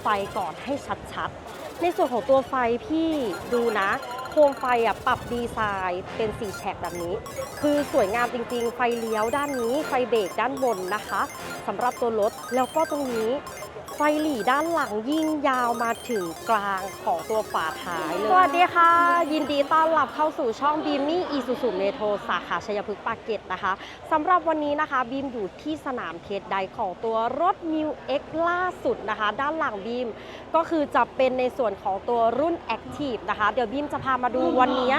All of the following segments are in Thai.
ไฟก่อนให้ชัดๆ ในส่วนของตัวไฟพี่ดูนะ โคมไฟอะปรับดีไซน์เป็นสีแฉกแบบนี้ คือสวยงามจริงๆ ไฟเลี้ยวด้านนี้ ไฟเบรกด้านบนนะคะสำหรับตัวรถ แล้วก็ตรงนี้ ไฟหลีด้านหลังยิ่งยาวมาถึงกลางของตัวฝาท้ายเลย สวัสดีค่ะ ยินดีต้อนรับเข้าสู่ช่องบีมมี่อีซูซูเมโทรสาขาชัยพฤกษ์ปากเกร็ดนะคะสำหรับวันนี้นะคะบีมอยู่ที่สนามเทสไดของตัวรถ m ิว X ล่าสุดนะคะ ด้านหลังบีมก็คือจะเป็นในส่วนของตัวรุ่น Active นะคะ เดี๋ยวบีมจะพามาดูวันนี้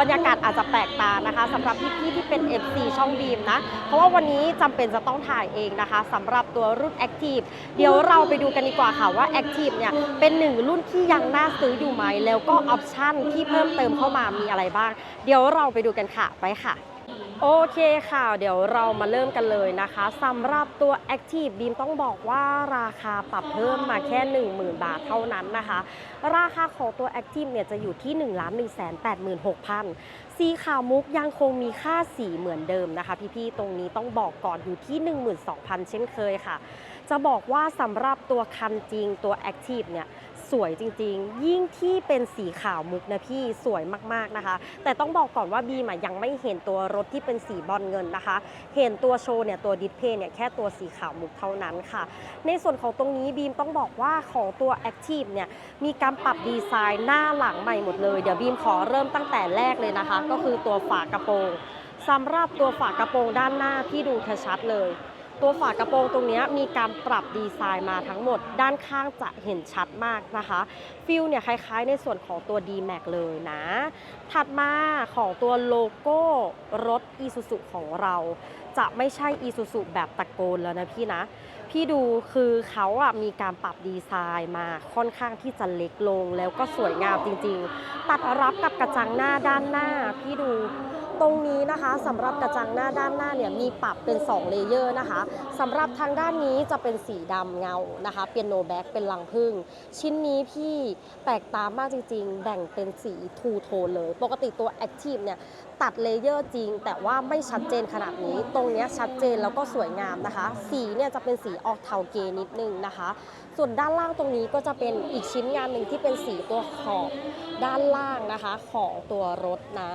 บรรยากาศอาจจะแปลกตานะคะสำหรับพี่ๆที่เป็น FC ช่องบีมนะเพราะว่าวันนี้จำเป็นจะต้องถ่ายเองนะคะสำหรับตัวรุ่น Active เดี๋ยวเราไปดูกันดีกว่าค่ะว่า Active เนี่ยเป็นหนึ่งรุ่นที่ยังน่าซื้ออยู่ไหม แล้วก็ออปชั่นที่เพิ่มเติมเข้ามามีอะไรบ้าง เดี๋ยวเราไปดูกันค่ะไปค่ะโอเคค่ะ เดี๋ยวเรามาเริ่มกันเลยนะคะสำหรับตัว Active Beam ต้องบอกว่าราคาปรับเพิ่มมาแค่ 10,000 บาทเท่านั้นนะคะ ราคาของตัว Active เนี่ยจะอยู่ที่ 1 1 8 6 0 0 0 สีขาวมุกยังคงมีค่าสีเหมือนเดิมนะคะ พี่ๆ ตรงนี้ต้องบอกก่อนอยู่ที่ 12,000 เช่นเคยค่ะ จะบอกว่าสำหรับตัวคันจริงตัว Active เนี่ยสวยจริงๆ ยิ่งที่เป็นสีขาวมุกนะพี่สวยมากๆนะคะ แต่ต้องบอกก่อนว่าบีมยังไม่เห็นตัวรถที่เป็นสีบอลเงินนะคะ เห็นตัวโชว์เนี่ยตัวดิสเพย์เนี่ยแค่ตัวสีขาวมุกเท่านั้นค่ะ ในส่วนของตรงนี้บีมต้องบอกว่าของตัว Active เนี่ยมีการปรับดีไซน์หน้าหลังใหม่หมดเลย เดี๋ยวบีมขอเริ่มตั้งแต่แรกเลยนะคะ ก็คือตัวฝากระโปรงสำหรับตัวฝากระโปรงด้านหน้าพี่ดูชัดเลย ตัวฝากระโปรงตรงนี้มีการปรับดีไซน์มาทั้งหมด ด้านข้างจะเห็นชัดมากนะคะ ฟิลเนี่ยคล้ายๆในส่วนของตัว D-Max เลยนะ ถัดมาของตัวโลโก้รถ Isuzu ของเรา จะไม่ใช่ Isuzu แบบตะโกนแล้วนะพี่นะ พี่ดูคือเขาอะมีการปรับดีไซน์มาค่อนข้างที่จะเล็กลงแล้วก็สวยงามจริงๆ ตัดรับกับกระจังหน้าด้านหน้า พี่ดูตรงนี้นะคะสำหรับกระจังหน้าด้านหน้าเนี่ยมีปรับเป็น 2 เลเยอร์นะคะสำหรับทางด้านนี้จะเป็นสีดำเงานะคะเปียโนแบ็กเป็นลังพึ่ง ชิ้นนี้พี่แปลกตามากจริงๆ แบ่งเป็นสีทูโทนเลย ปกติตัว Active เนี่ย ตัดเลเยอร์จริง แต่ว่าไม่ชัดเจนขนาดนี้ ตรงนี้ชัดเจนแล้วก็สวยงามนะคะ สีเนี่ยจะเป็นสีออกเทาเกนิดนึงนะคะ ส่วนด้านล่างตรงนี้ก็จะเป็นอีกชิ้นงานหนึ่งที่เป็นสีตัวขอบด้านล่างนะคะของตัวรถนะ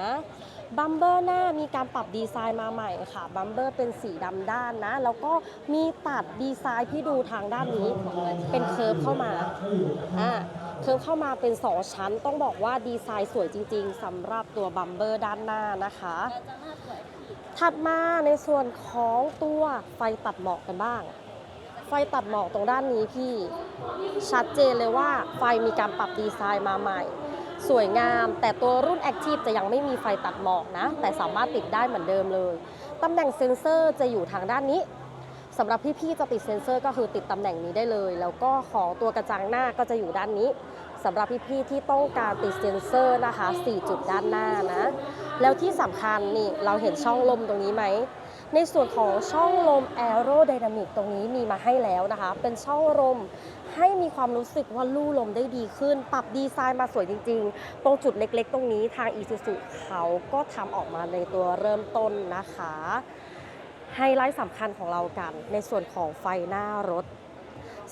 บัมเบอร์หน้ามีการปรับดีไซน์มาใหม่ค่ะบัมเบอร์เป็นสีดำด้านนะ แล้วก็มีตัดดีไซน์ที่ดูทางด้านนี้เป็นเคิร์ฟเข้ามาอ่า คิร์ฟเข้ามาเป็น 2 ชั้นต้องบอกว่าดีไซน์สวยจริง ๆสำหรับตัวบัมเบอร์ด้านหน้านะคะ ถัดมาในส่วนของตัวไฟตัดหมอกกันบ้าง ไฟตัดหมอกตรงด้านนี้พี่ ชัดเจนเลยว่าไฟมีการปรับดีไซน์มาใหม่สวยงาม แต่ตัวรุ่น Active จะยังไม่มีไฟตัดหมอกนะ แต่สามารถติดได้เหมือนเดิมเลย ตำแหน่งเซ็นเซอร์จะอยู่ทางด้านนี้ สำหรับพี่ๆจะติดเซ็นเซอร์ก็คือติดตำแหน่งนี้ได้เลย แล้วก็ของตัวกระจังหน้าก็จะอยู่ด้านนี้สำหรับพี่ๆที่ต้องการติดเซ็นเซอร์นะคะ 4 จุดด้านหน้านะ แล้วที่สำคัญนี่เราเห็นช่องลมตรงนี้ไหม ในส่วนของช่องลม Aerodynamic ตรงนี้มีมาให้แล้วนะคะ เป็นช่องลมให้มีความรู้สึกว่าลู่ลมได้ดีขึ้น ปรับดีไซน์มาสวยจริงๆ ตรงจุดเล็กๆ ตรงนี้ทาง Isuzu เขาก็ทำออกมาในตัวเริ่มต้นนะคะ ไฮไลท์สำคัญของเรากัน ในส่วนของไฟหน้ารถ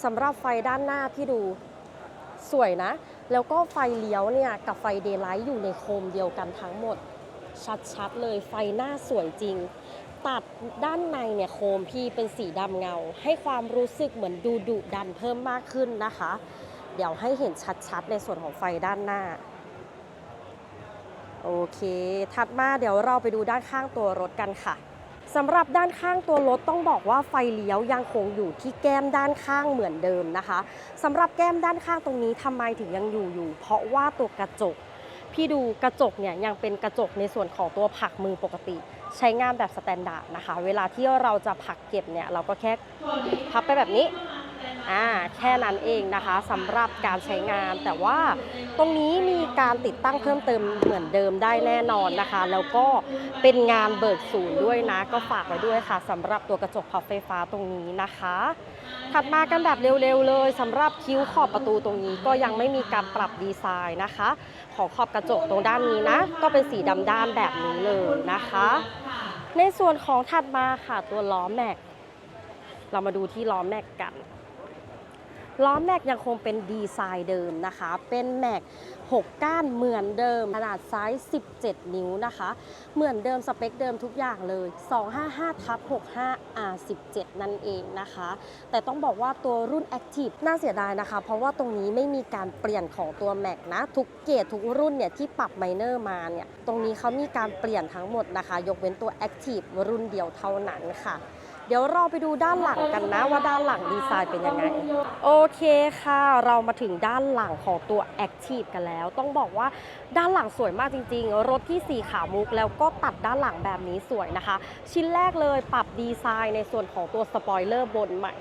สำหรับไฟด้านหน้าพี่ดูสวยนะ แล้วก็ไฟเลี้ยวเนี่ยกับไฟเดย์ไลท์อยู่ในโคมเดียวกันทั้งหมด ชัดๆเลยไฟหน้าสวยจริง ตัดด้านในเนี่ยโคมพี่เป็นสีดำเงา ให้ความรู้สึกเหมือนดูดุดันเพิ่มมากขึ้นนะคะ เดี๋ยวให้เห็นชัดๆในส่วนของไฟด้านหน้า โอเค ถัดมาเดี๋ยวเราไปดูด้านข้างตัวรถกันค่ะ สำหรับด้านข้างตัวรถต้องบอกว่าไฟเลี้ยวยังคงอยู่ที่แก้มด้านข้างเหมือนเดิมนะคะสำหรับแก้มด้านข้างตรงนี้ทำไมถึงยังอยู่อยู่ เพราะว่าตัวกระจก พี่ดูกระจกเนี่ยยังเป็นกระจกในส่วนของตัวผักมือปกติ ใช้งานแบบสแตนดาร์ดนะคะ เวลาที่เราจะผักเก็บเนี่ยเราก็แค่พับไปแบบนี้ อ่าแค่นั้นเองนะคะสำหรับการใช้งาน แต่ว่าตรงนี้มีการติดตั้งเพิ่มเติมเหมือนเดิมได้แน่นอนนะคะ แล้วก็เป็นงานเบิกศูนย์ด้วยนะ ก็ฝากไว้ด้วยค่ะสำหรับตัวกระจกพับไฟฟ้าตรงนี้นะคะ ถัดมากันแบบเร็วๆเลยสำหรับคิ้วขอบประตูตรงนี้ก็ยังไม่มีการปรับดีไซน์นะคะ ของขอบกระจกตรงด้านนี้นะ ก็เป็นสีดำด้านแบบนี้เลยนะคะ ในส่วนของถัดมาค่ะตัวล้อแม็กเรามาดูที่ล้อแม็กกัน ล้อแม็กยังคงเป็นดีไซน์เดิมนะคะ เป็นแม็ก6 ก้านเหมือนเดิม ขนาดไซส์ 17 นิ้วนะคะ เหมือนเดิมสเปคเดิมทุกอย่างเลย 255ทับ65 R17 นั่นเองนะคะ แต่ต้องบอกว่าตัวรุ่น Active น่าเสียดายนะคะ เพราะว่าตรงนี้ไม่มีการเปลี่ยนของตัว Mac นะ ทุกเกรดทุกรุ่นเนี่ยที่ปรับไมเนอร์มาเนี่ย ตรงนี้เขามีการเปลี่ยนทั้งหมดนะคะ ยกเว้นตัว Active รุ่นเดียวเท่านั้นค่ะ เดี๋ยวเราไปดูด้านหลังกันนะว่าด้านหลังดีไซน์เป็นยังไง โอเคค่ะ เรามาถึงด้านหลังของตัว Active กันแล้ว ต้องบอกว่าด้านหลังสวยมากจริง ๆ รถที่สีขาวมุกแล้วก็ตัดด้านหลังแบบนี้สวยนะคะ ชิ้นแรกเลยปรับดีไซน์ในส่วนของตัวสปอยเลอร์บนใหม่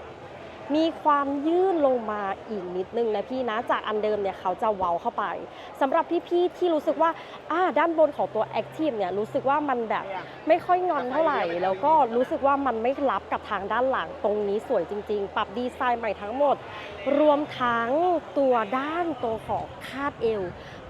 มีความยื่นลงมาอีกนิดนึงนะพี่นะ จากอันเดิมเนี่ยเขาจะเว้าเข้าไปสำหรับพี่ๆที่รู้สึกว่าอ่าด้านบนของตัว Active เนี่ยรู้สึกว่ามันแบบไม่ค่อยงอนเท่าไหร่ แล้วก็รู้สึกว่ามันไม่รับกับทางด้านหลังตรงนี้สวยจริง ๆ ปรับดีไซน์ใหม่ทั้งหมด รวมทั้งตัวด้านตัวของคาดเอว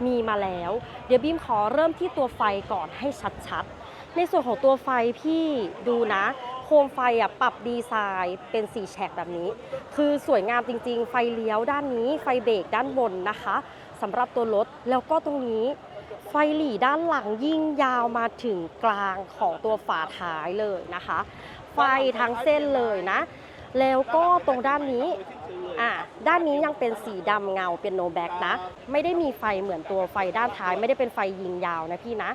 มีมาแล้ว เดี๋ยวบีมขอเริ่มที่ตัวไฟก่อนให้ชัดๆ ในส่วนของตัวไฟพี่ดูนะโคมไฟอะปรับดีไซน์เป็นสีแฉกแบบนี้ คือสวยงามจริง ๆ ไฟเลี้ยวด้านนี้ ไฟเบรกด้านบนนะคะสำหรับตัวรถแล้วก็ตรงนี้ไฟหลีด้านหลังยิ่งยาวมาถึงกลางของตัวฝาท้ายเลยนะคะ ไฟทั้งเส้นเลยนะ แล้วก็ตรงด้านนี้ อะด้านนี้ยังเป็นสีดำเงาเป็นโนแบ็กนะ ไม่ได้มีไฟเหมือนตัวไฟด้านท้าย ไม่ได้เป็นไฟยิงยาวนะพี่นะ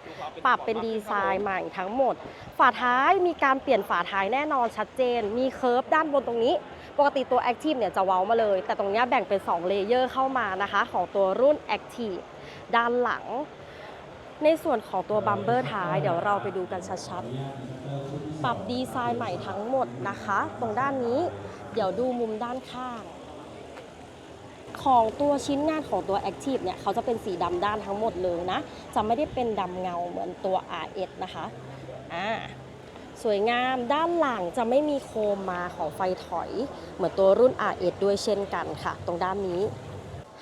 ปรับเป็นดีไซน์ใหม่ทั้งหมด ฝาท้ายมีการเปลี่ยนฝาท้ายแน่นอนชัดเจน มีเคิร์ฟด้านบนตรงนี้ ปกติตัว Active เนี่ยจะเว้ามาเลย แต่ตรงนี้แบ่งเป็น 2 เลเยอร์เข้ามานะคะ ของตัวรุ่น Active ด้านหลัง ในส่วนของตัวบัมเบอร์ท้าย เดี๋ยวเราไปดูกันชัดๆ ปรับดีไซน์ใหม่ทั้งหมดนะคะ ตรงด้านนี้ เดี๋ยวดูมุมด้านข้าง ของตัวชิ้นงานของตัว Active เนี่ยเขาจะเป็นสีดำด้านทั้งหมดเลยนะ จะไม่ได้เป็นดำเงาเหมือนตัว RS นะคะอ่าสวยงามด้านหลังจะไม่มีโคมมาของไฟถอย เหมือนตัวรุ่น RS ด้วยเช่นกันค่ะ ตรงด้านนี้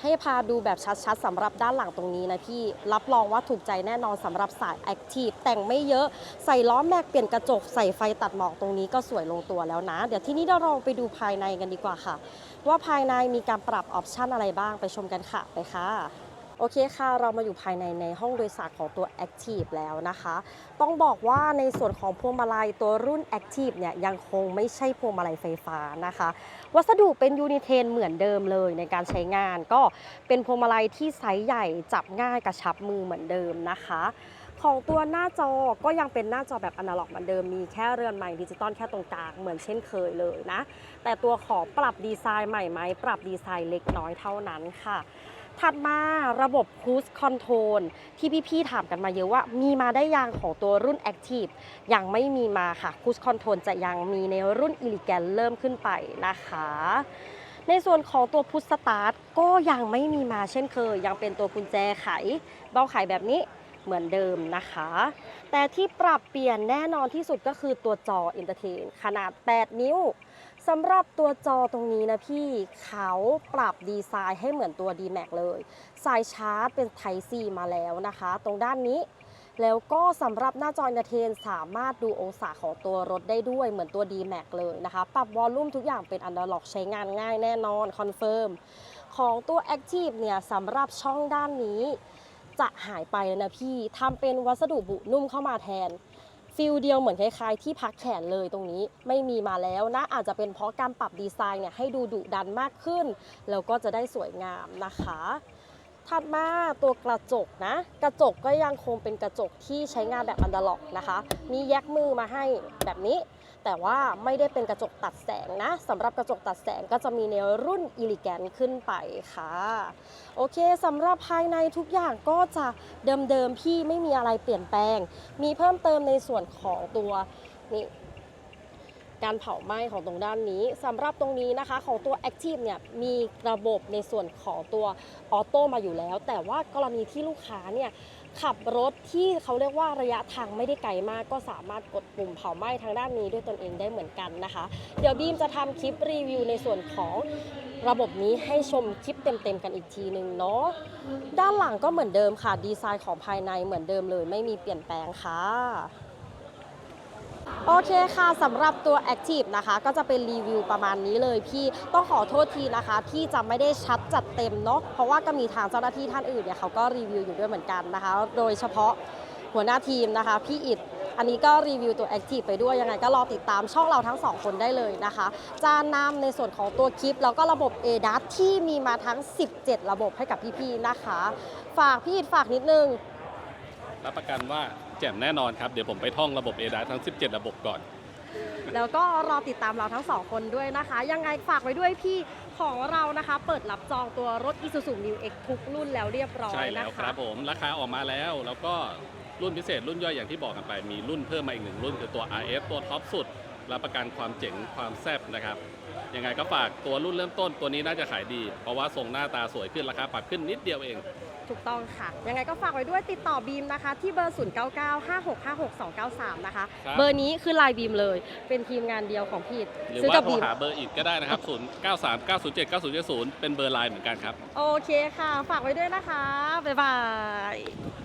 ให้พาดูแบบชัดๆสำหรับด้านหลังตรงนี้นะพี่ รับรองว่าถูกใจแน่นอนสำหรับสาย Active แต่งไม่เยอะใส่ล้อแม็กเปลี่ยนกระจกใส่ไฟตัดหมอกตรงนี้ก็สวยลงตัวแล้วนะ เดี๋ยวที่นี้เราลองไปดูภายในกันดีกว่าค่ะ ว่าภายในมีการปรับออปชันอะไรบ้างไปชมกันค่ะไปค่ะโอเคค่ะ เรามาอยู่ภายในในห้องโดยสารของตัว Active แล้วนะคะ ต้องบอกว่าในส่วนของพวงมาลัยตัวรุ่น Active เนี่ยยังคงไม่ใช่พวงมาลัยไฟฟ้านะคะ วัสดุเป็นยูนิเทนเหมือนเดิมเลยในการใช้งาน ก็เป็นพวงมาลัยที่ไซส์ใหญ่จับง่ายกระชับมือเหมือนเดิมนะคะ ของตัวหน้าจอก็ยังเป็นหน้าจอแบบอนาล็อกเหมือนเดิมมีแค่เรือนใหม่ดิจิตอลแค่ตรงกลางเหมือนเช่นเคยเลยนะ แต่ตัวขอปรับดีไซน์ใหม่ไหมปรับดีไซน์เล็กน้อยเท่านั้นค่ะถัดมาระบบ Cruise Control ที่พี่ๆถามกันมาเยอะว่ามีมาได้ยังของตัวรุ่น Active ยังไม่มีมาค่ะ Cruise Control จะยังมีในรุ่น Elegant เริ่มขึ้นไปนะคะ ในส่วนของตัวพุทสตาร์ทก็ยังไม่มีมาเช่นเคย ยังเป็นตัวกุญแจไข เบ้าไขแบบนี้ เหมือนเดิมนะคะ แต่ที่ปรับเปลี่ยนแน่นอนที่สุดก็คือตัวจอ Entertain ขนาด 8 นิ้วสำหรับตัวจอตรงนี้นะพี่เขาปรับดีไซน์ให้เหมือนตัว D-Max เลย สายชาร์จเป็น Type C มาแล้วนะคะ ตรงด้านนี้แล้วก็สำหรับหน้าจอ Entertain สามารถดูองศาของตัวรถได้ด้วยเหมือนตัว D-Max เลยนะคะ ปรับวอลลุ่มทุกอย่างเป็นอันด r ล็อกใช้งานง่ายแน่นอน คอนเฟิร์ม ของตัว Active เนี่ยสำหรับช่องด้านนี้ จะหายไปเลยนะพี่ทำเป็นวัสดุบุนุ่มเข้ามาแทนฟิลเดียวเหมือนคล้ายๆที่พักแขนเลยตรงนี้ไม่มีมาแล้วนะอาจจะเป็นเพราะการปรับดีไซน์เนี่ยให้ดูดุดันมากขึ้น แล้วก็จะได้สวยงามนะคะ ถัดมาตัวกระจกนะ กระจกก็ยังคงเป็นกระจกที่ใช้งานแบบอันดล็อกนะคะ มีแยกมือมาให้แบบนี้ แต่ว่าไม่ได้เป็นกระจกตัดแสงนะสำหรับกระจกตัดแสงก็จะมีในรุ่น e l e g a n t ขึ้นไปค่ะ โอเคสำหรับภายในทุกอย่างก็จะเดิมๆพี่ไม่มีอะไรเปลี่ยนแปลง มีเพิ่มเติมในส่วนของตัวนี่การเผาไหม้ของตรงด้านนี้สำหรับตรงนี้นะคะของตัว Active เนี่ยมีระบบในส่วนของตัวออโต้มาอยู่แล้ว แต่ว่ากรณีที่ลูกค้าเนี่ย ขับรถที่เขาเรียกว่าระยะทางไม่ได้ไกลมากก็สามารถกดปุ่มเผาไหม้ทางด้านนี้ด้วยตนเองได้เหมือนกันนะคะ เดี๋ยวบีมจะทำคลิปรีวิวในส่วนของระบบนี้ให้ชมคลิปเต็มๆกันอีกทีหนึ่งเนาะด้านหลังก็เหมือนเดิมค่ะ ดีไซน์ของภายในเหมือนเดิมเลย ไม่มีเปลี่ยนแปลงค่ะ โอเคค่ะสำหรับตัว Active นะคะก็จะเป็นรีวิวประมาณนี้เลยพี่ต้องขอโทษทีนะคะที่จะไม่ได้ชัดจัดเต็มเนาะเพราะว่าก็มีทางเจ้าหน้าที่ท่านอื่นเนี่ยเขาก็รีวิวอยู่ด้วยเหมือนกันนะคะ โดยเฉพาะหัวหน้าทีมนะคะ พี่อิดอันนี้ก็รีวิวตัว Active ไปด้วยยังไงก็รอติดตามช่องเราทั้งสองคนได้เลยนะคะจะนำในส่วนของตัวคลิป แล้วก็ระบบ a d a s ที่มีมาทั้ง 17 ระบบให้กับพี่ๆนะคะ ฝากพี่อิดฝากนิดนึงรับประกันว่า แจ่มแน่นอนครับ เดี๋ยวผมไปท่องระบบ a d a ทั้ง 17 ระบบก่อน แล้วก็รอติดตามเราทั้งสองคนด้วยนะคะ ยังไงฝากไว้ด้วยพี่ของเรานะคะ เปิดรับจองตัวรถ Isuzu New X ทุกรุ่นแล้วเรียบร้อยใช่แล้นะวคคะ รับผมราคาออกมาแล้ว แล้วก็รุ่นพิเศษรุ่นย่อยอย่างที่บอกกันไป มีรุ่นเพิ่มมาอีกหนึ่งรุ่นคือตัว RF ตัวท็อปสุด รับประกันความเจ๋งความแซ่บนะครับ ยังไงก็ฝากตัวรุ่นเริ่มต้นตัวนี้น่าจะขายดี เพราะว่าทรงหน้าตาสวยขึ้นราคาปรับขึ้นนิดเดียวเอง ถูกต้องค่ะ ยังไงก็ฝากไว้ด้วยติดต่อบีมนะคะ ที่เบอร์ 0 9 9 5 6 5 6 2 9 3 นะคะ ครับ เบอร์นี้คือไลน์บีมเลย เป็นทีมงานเดียวของพี่หรือซื้อว่ากับโทรบีม หาเบอร์อีกก็ได้นะครับ 0 9 3 9 0 7 9 0 7 0 เป็นเบอร์ไลน์เหมือนกันครับ โอเคค่ะ ฝากไว้ด้วยนะคะ บ๊ายบาย